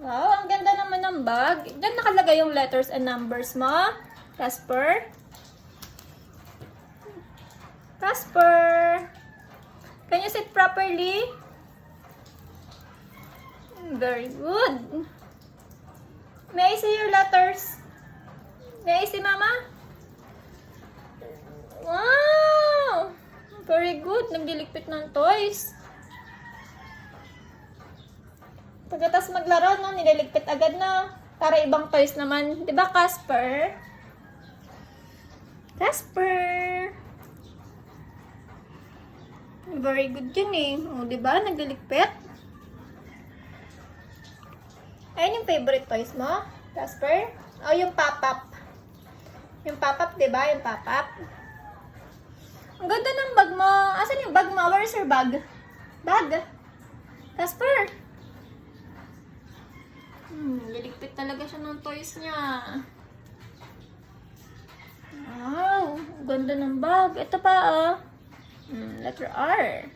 Wow, ang ganda naman ng bag. Diyan nakalagay yung letters and numbers mo. Casper. Casper. Can you sit properly? Very good. May I see your letters? May I see, Mama? Wow! Very good. Nagliligpit ng toys. Pagkatas maglaro, no, nililigpit agad na. Para ibang toys naman. Di ba, Casper? Casper! Very good yun eh. O, di ba? Nagliligpit. Ayun yung favorite toys mo, Casper? O, yung pop-up. Yung pop-up, di ba? Yung pop-up. Ang ganda ng bag mo. Asan yung bag mo? Where's your bag? Bag? Casper? Liligpit talaga siya ng toys niya. Wow, ganda ng bag. Ito pa, oh. Hmm, letter R.